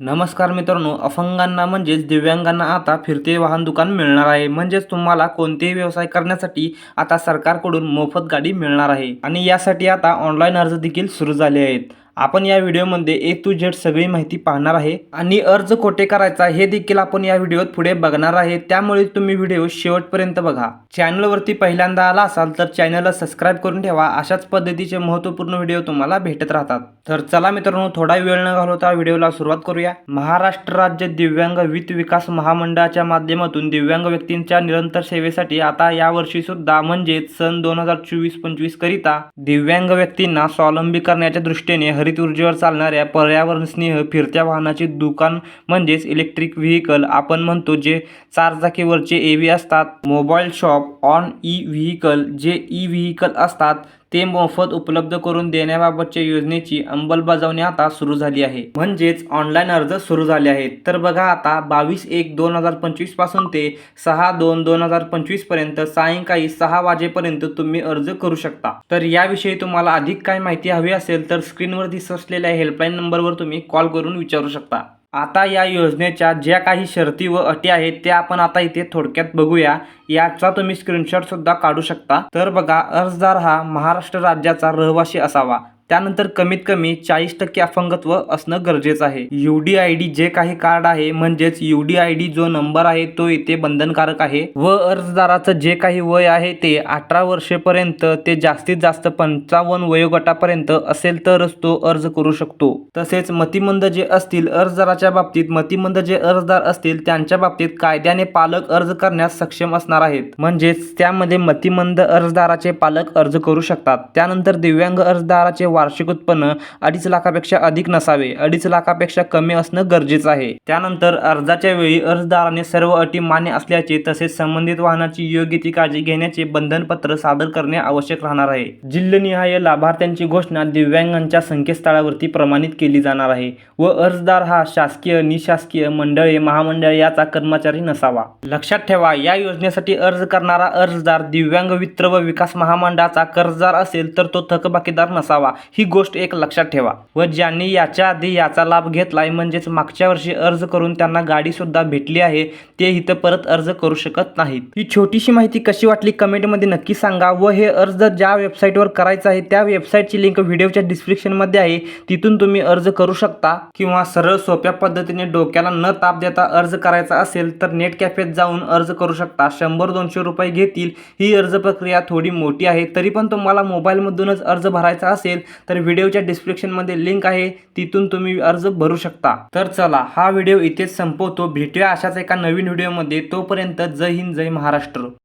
नमस्कार मित्रांनो अफंगांना म्हणजेच दिव्यांगांना आता फिरते वाहन दुकान मिळणार आहे. म्हणजेच तुम्हाला कोणतेही व्यवसाय करण्यासाठी आता सरकारकडून मोफत गाडी मिळणार आहे. आणि यासाठी आता ऑनलाईन अर्ज देखील सुरू झाले आहेत. आपण या व्हिडिओमध्ये ए टू झेड सगळी माहिती पाहणार आहे. आणि अर्ज कोठे करायचा हे देखील आपण या व्हिडिओत पुढे बघणार आहे. त्यामुळे तुम्ही व्हिडिओ शेवटपर्यंत बघा. चॅनलवरती पहिल्यांदा आला असाल तर चॅनलला सबस्क्राईब करून ठेवा. अशाच पद्धतीचे महत्त्वपूर्ण व्हिडिओ तुम्हाला भेटत राहतात. तर चला मित्रांनो थोडा वेळ न घालवता व्हिडिओला सुरुवात करूया. महाराष्ट्र राज्य दिव्यांग वित्त विकास महामंडळाच्या माध्यमातून दिव्यांग व्यक्तींच्या निरंतर सेवेसाठी आता यावर्षी सुद्धा म्हणजेच सन दोन हजार चोवीस पंचवीस करिता दिव्यांग व्यक्तींना स्वावलंबी करण्याच्या दृष्टीने हरित ऊर्जेवर चालणाऱ्या पर्यावरण स्नेह फिरत्या वाहनाचे दुकान म्हणजेच इलेक्ट्रिक व्हेकल आपण म्हणतो जे चारचाकीवरचे एव्ही असतात mobile shop on E vehicle जे e ई व्हेकल असतात ते मोफत उपलब्ध करून देण्याबाबतच्या योजनेची अंमलबजावणी आता सुरू झाली आहे. म्हणजेच ऑनलाईन अर्ज सुरू झाले आहेत. तर बघा आता बावीस एक दोन हजार पंचवीसपासून ते सहा दोन दोन हजार पंचवीसपर्यंत सायंकाळी सहा वाजेपर्यंत तुम्ही अर्ज करू शकता. तर याविषयी तुम्हाला अधिक काय माहिती हवी असेल तर स्क्रीनवर दिसत असलेल्या हेल्पलाईन नंबरवर तुम्ही कॉल करून विचारू शकता. आता या योजनेच्या ज्या काही शर्ती व अटी आहेत त्या आपण आता इथे थोडक्यात बघूया. याचा तुम्ही स्क्रीनशॉट सुद्धा काढू शकता. तर बघा अर्जदार हा महाराष्ट्र राज्याचा रहिवासी असावा. त्यानंतर कमीत कमी चाळीस टक्के अपंगत्व असणं गरजेचं आहे. You D I D J काही कार्ड आहे म्हणजेच यू डी आय डी जो नंबर आहे तो इथे बंधनकारक आहे. व अर्जदाराचं जे काही वय आहे ते अठरा वर्षेपर्यंत ते जास्तीत जास्त पंचावन्न वयोगटापर्यंत असेल तरच तो अर्ज करू शकतो. तसेच मतिमंद जे असतील अर्जदाराच्या बाबतीत मतिमंद जे अर्जदार असतील त्यांच्या बाबतीत कायद्याने पालक अर्ज करण्यास सक्षम असणार आहेत. म्हणजेच त्यामध्ये मतिमंद अर्जदाराचे पालक अर्ज करू शकतात. त्यानंतर दिव्यांग अर्जदाराचे वार्षिक उत्पन्न अडीच लाखापेक्षा अधिक नसावे. अडीच लाखापेक्षा कमी असणं गरजेचं आहे. त्यानंतर अर्जाच्या वेळी अर्जदाराने सर्व अटी मान्य असल्याचे तसेच संबंधित वाहनाची योग्य ती काळजी घेण्याचे बंधनपत्र सादर करणे आवश्यक राहणार आहे. जिल्हनिहाय लाभार्थ्यांची घोषणा दिव्यांगांच्या संकेतस्थळावरती प्रमाणित केली जाणार आहे व अर्जदार हा शासकीय निशासकीय मंडळे महामंडळ याचा कर्मचारी नसावा. लक्षात ठेवा या योजनेसाठी अर्ज करणारा अर्जदार दिव्यांग वित्त व विकास महामंडळाचा कर्जदार असेल तर तो थकबाकीदार नसावा. ही गोष्ट एक लक्षात ठेवा. व ज्यांनी याच्या आधी याचा लाभ घेतलाय म्हणजेच मागच्या वर्षी अर्ज करून त्यांना गाडीसुद्धा भेटली आहे ते इथं परत अर्ज करू शकत नाहीत. ही छोटीशी माहिती कशी वाटली कमेंटमध्ये नक्की सांगा व हे अर्ज ज्या वेबसाईटवर करायचं आहे त्या वेबसाईटची लिंक व्हिडिओच्या डिस्क्रिप्शनमध्ये आहे. तिथून तुम्ही अर्ज करू शकता किंवा सरळ सोप्या पद्धतीने डोक्याला न ताप देता अर्ज करायचा असेल तर नेट कॅफेत जाऊन अर्ज करू शकता. शंभर दोनशे रुपये घेतील. ही अर्ज प्रक्रिया थोडी मोठी आहे तरी पण तुम्हाला मोबाईलमधूनच अर्ज भरायचा असेल तर व्हिडिओच्या डिस्क्रिप्शनमध्ये लिंक आहे तिथून तुम्ही अर्ज भरू शकता. तर चला हा व्हिडिओ इथेच संपवतो. भेटूया अशाच एका नवीन व्हिडिओमध्ये. तोपर्यंत जय हिंद जय महाराष्ट्र.